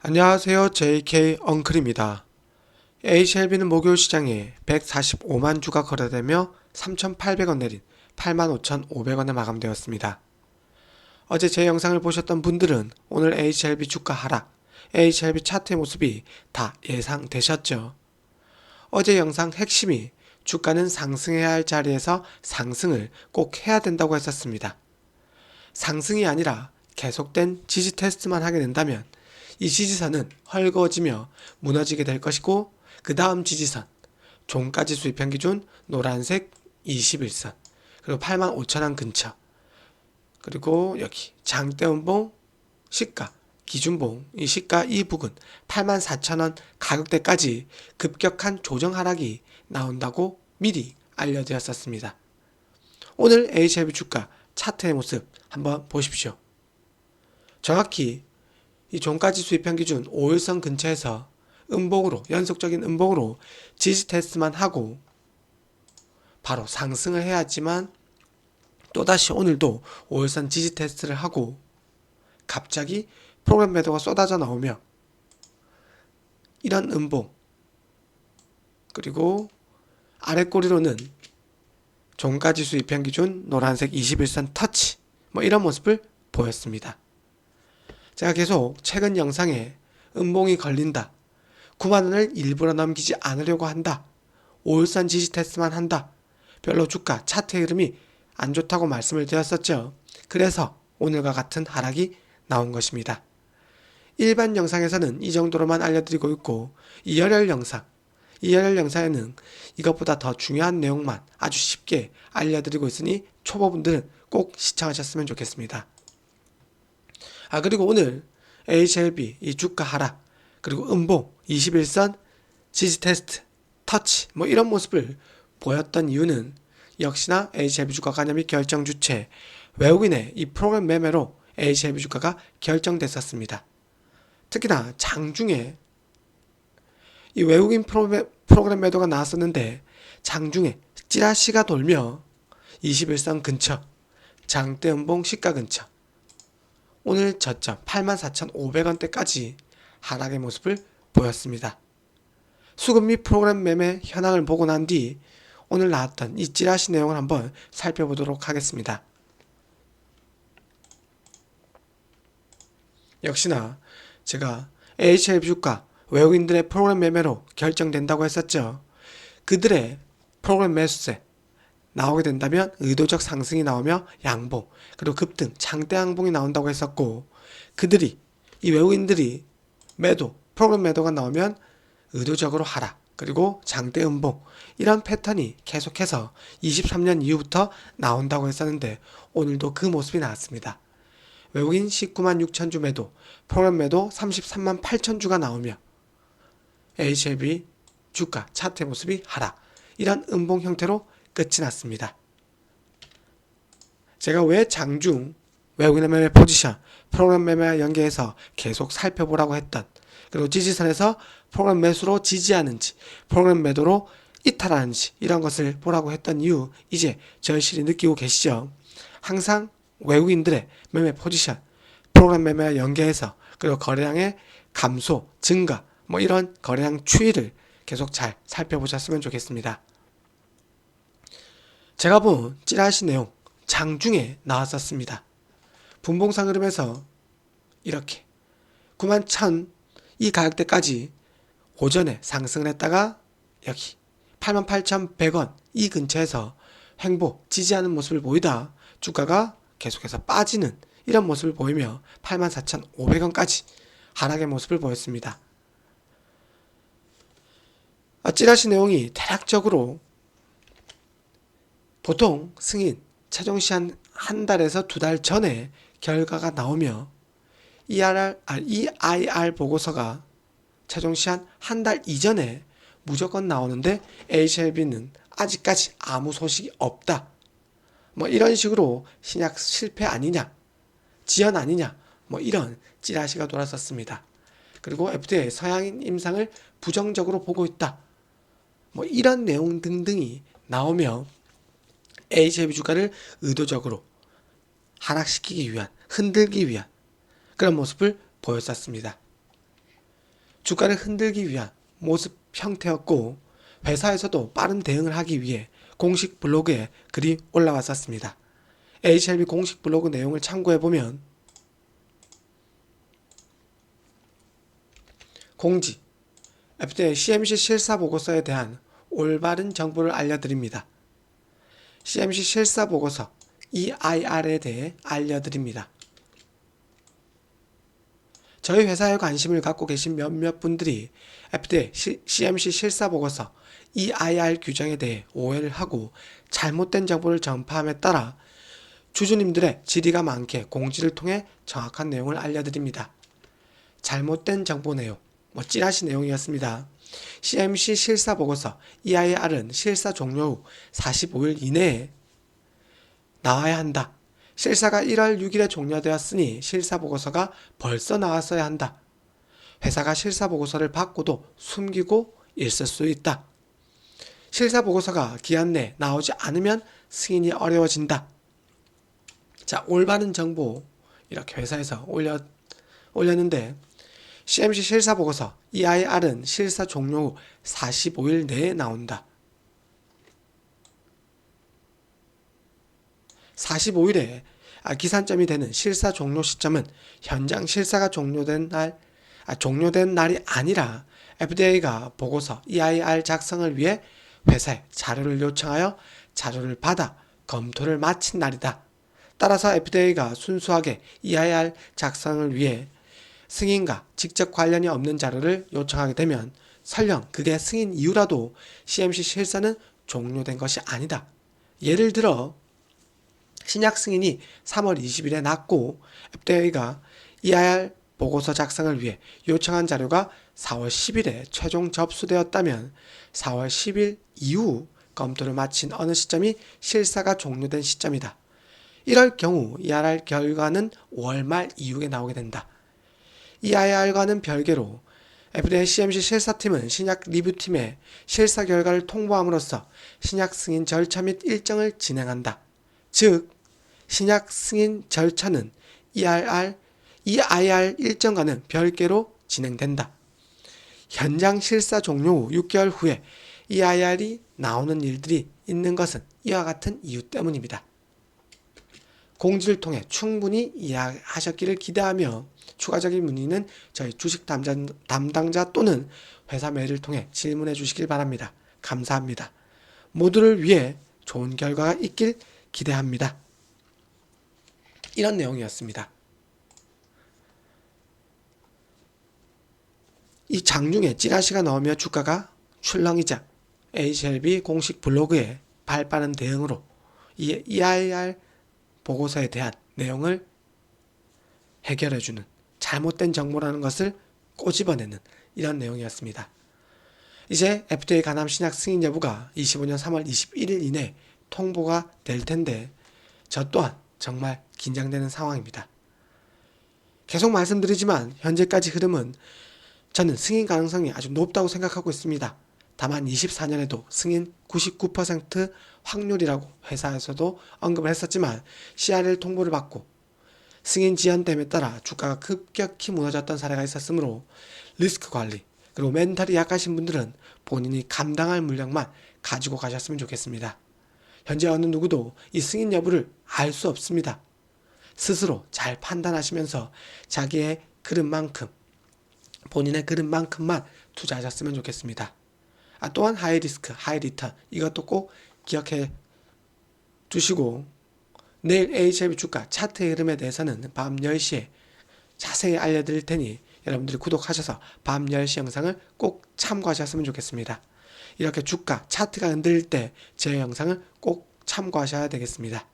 안녕하세요. JK 엉클입니다. HLB는 목요일 시장에 145만 주가 거래되며 3,800원 내린 85,500원에 마감되었습니다. 어제 제 영상을 보셨던 분들은 오늘 HLB 주가 하락, HLB 차트의 모습이 다 예상되셨죠? 어제 영상 핵심이 주가는 상승해야 할 자리에서 상승을 꼭 해야 된다고 했었습니다. 상승이 아니라 계속된 지지 테스트만 하게 된다면 이 지지선은 헐거워지며 무너지게 될 것이고 그 다음 지지선 종가지 수입평 기준 노란색 21선 그리고 8만 5천원 근처 그리고 여기 장대음봉 시가 기준봉 이 시가 이 부근 8만 4천원 가격대까지 급격한 조정 하락이 나온다고 미리 알려드렸었습니다. 오늘 HLB 주가 차트의 모습 한번 보십시오. 정확히 이 종가지 수입평 기준 5일선 근처에서 음봉으로 연속적인 음봉으로 지지 테스트만 하고 바로 상승을 해야지만 또다시 오늘도 5일선 지지 테스트를 하고 갑자기 프로그램 매도가 쏟아져 나오며 이런 음봉 그리고 아래 꼬리로는 종가지수 입평 기준 노란색 21선 터치 뭐 이런 모습을 보였습니다. 제가 계속 최근 영상에 음봉이 걸린다. 9만원을 일부러 넘기지 않으려고 한다. 5일선 지지 테스트만 한다. 별로 주가 차트 흐름이 안 좋다고 말씀을 드렸었죠. 그래서 오늘과 같은 하락이 나온 것입니다. 일반 영상에서는 이 정도로만 알려드리고 있고 이열혈 영상, 이열혈 영상에는 이것보다 더 중요한 내용만 아주 쉽게 알려드리고 있으니 초보분들은 꼭 시청하셨으면 좋겠습니다. 아 그리고 오늘 HLB 이 주가 하락 그리고 음봉 21선 지지 테스트 터치 뭐 이런 모습을 보였던 이유는 역시나 HLB 주가 및 결정 주체 외국인의 이 프로그램 매매로 HLB 주가가 결정됐었습니다. 특히나 장중에 이 외국인 프로그램, 매도가 나왔었는데 장중에 찌라시가 돌며 21선 근처 장대 음봉 시가 근처 오늘 저점 84,500원대까지 하락의 모습을 보였습니다. 수급 및 프로그램 매매 현황을 보고 난 뒤 오늘 나왔던 이 찌라시 내용을 한번 살펴보도록 하겠습니다. 역시나 제가 HLB 주가 외국인들의 프로그램 매매로 결정된다고 했었죠. 그들의 프로그램 매수세 나오게 된다면 의도적 상승이 나오며 양봉 그리고 급등 장대 양봉이 나온다고 했었고 그들이 이 외국인들이 매도 프로그램 매도가 나오면 의도적으로 하락 그리고 장대 음봉 이런 패턴이 계속해서 23년 이후부터 나온다고 했었는데 오늘도 그 모습이 나왔습니다. 외국인 19만 6천 주 매도 프로그램 매도 33만 8천 주가 나오며 HLB 주가 차트 모습이 하락 이런 음봉 형태로 끝이 났습니다. 제가 왜 장중 외국인 매매 포지션 프로그램 매매와 연계해서 계속 살펴보라고 했던 그리고 지지선에서 프로그램 매수로 지지하는지 프로그램 매도로 이탈하는지 이런 것을 보라고 했던 이유 이제 절실히 느끼고 계시죠. 항상 외국인들의 매매 포지션 프로그램 매매와 연계해서 그리고 거래량의 감소, 증가 뭐 이런 거래량 추이를 계속 잘 살펴보셨으면 좋겠습니다. 제가 본 찌라시 내용 장중에 나왔었습니다. 분봉상 흐름에서 이렇게 9만 1000 이 가격대까지 오전에 상승을 했다가 여기 88,100원 이 근처에서 횡보 지지하는 모습을 보이다 주가가 계속해서 빠지는 이런 모습을 보이며 84,500원까지 하락의 모습을 보였습니다. 아, 찌라시 내용이 대략적으로 보통 승인 최종 시한 한 달에서 두 달 전에 결과가 나오며 EIR, EIR 보고서가 최종 시한 한 달 이전에 무조건 나오는데 HLB는 아직까지 아무 소식이 없다. 뭐 이런 식으로 신약 실패 아니냐, 지연 아니냐, 뭐 이런 찌라시가 돌았었습니다. 그리고 FDA 서양인 임상을 부정적으로 보고 있다. 뭐 이런 내용 등등이 나오며 HLB 주가를 의도적으로 하락시키기 위한, 흔들기 위한 그런 모습을 보였었습니다. 주가를 흔들기 위한 모습 형태였고 회사에서도 빠른 대응을 하기 위해 공식 블로그에 글이 올라왔었습니다. HLB 공식 블로그 내용을 참고해 보면 공지 FDA CMC 실사 보고서에 대한 올바른 정보를 알려드립니다. CMC 실사 보고서 EIR에 대해 알려드립니다. 저희 회사에 관심을 갖고 계신 몇몇 분들이 FDA CMC 실사 보고서 EIR 규정에 대해 오해를 하고 잘못된 정보를 전파함에 따라 주주님들의 질의가 많게 공지를 통해 정확한 내용을 알려드립니다. 잘못된 정보 내용, 뭐 찌라시 내용이었습니다. CMC 실사 보고서 EIR은 실사 종료 후 45일 이내에 나와야 한다. 실사가 1월 6일에 종료되었으니 실사 보고서가 벌써 나왔어야 한다. 회사가 실사 보고서를 받고도 숨기고 있을 수 있다. 실사 보고서가 기한 내 나오지 않으면 승인이 어려워진다. 자, 올바른 정보 이렇게 회사에서 올려 올렸는데 CMC 실사 보고서 EIR은 실사 종료 후 45일 내에 나온다. 45일에 아, 기산점이 되는 실사 종료 시점은 현장 실사가 종료된 날, 아, 종료된 날이 아니라 FDA가 보고서 EIR 작성을 위해 회사에 자료를 요청하여 자료를 받아 검토를 마친 날이다. 따라서 FDA가 순수하게 EIR 작성을 위해 승인과 직접 관련이 없는 자료를 요청하게 되면 설령 그게 승인 이후라도 CMC 실사는 종료된 것이 아니다. 예를 들어 신약 승인이 3월 20일에 났고 FDA가 EIR 보고서 작성을 위해 요청한 자료가 4월 10일에 최종 접수되었다면 4월 10일 이후 검토를 마친 어느 시점이 실사가 종료된 시점이다. 이럴 경우 EIR 결과는 월말 이후에 나오게 된다. EIR과는 별개로 FDA CMC 실사팀은 신약 리뷰팀에 실사 결과를 통보함으로써 신약 승인 절차 및 일정을 진행한다. 즉, 신약 승인 절차는 EIR, EIR 일정과는 별개로 진행된다. 현장 실사 종료 후 6개월 후에 EIR이 나오는 일들이 있는 것은 이와 같은 이유 때문입니다. 공지를 통해 충분히 이해하셨기를 기대하며 추가적인 문의는 저희 주식 담당자 또는 회사 메일을 통해 질문해 주시길 바랍니다. 감사합니다. 모두를 위해 좋은 결과가 있길 기대합니다. 이런 내용이었습니다. 이 장중에 찌라시가 나오며 주가가 출렁이자 HLB 공식 블로그에 발빠른 대응으로 이 EIR 보고서에 대한 내용을 해결해주는 잘못된 정보라는 것을 꼬집어내는 이런 내용이었습니다. 이제 FDA 간암 신약 승인 여부가 25년 3월 21일 이내 통보가 될 텐데 저 또한 정말 긴장되는 상황입니다. 계속 말씀드리지만 현재까지 흐름은 저는 승인 가능성이 아주 높다고 생각하고 있습니다. 다만 24년에도 승인 99% 확률이라고 회사에서도 언급을 했었지만 CRL 통보를 받고 승인 지연됨에 따라 주가가 급격히 무너졌던 사례가 있었으므로 리스크 관리 그리고 멘탈이 약하신 분들은 본인이 감당할 물량만 가지고 가셨으면 좋겠습니다. 현재 어느 누구도 이 승인 여부를 알 수 없습니다. 스스로 잘 판단하시면서 자기의 그릇만큼 본인의 그릇만큼만 투자하셨으면 좋겠습니다. 아, 또한 하이 리스크, 하이 리턴 이것도 꼭 기억해 주시고 내일 HLB 주가 차트의 흐름에 대해서는 밤 10시에 자세히 알려드릴 테니 여러분들이 구독하셔서 밤 10시 영상을 꼭 참고하셨으면 좋겠습니다. 이렇게 주가 차트가 흔들릴 때 제 영상을 꼭 참고하셔야 되겠습니다.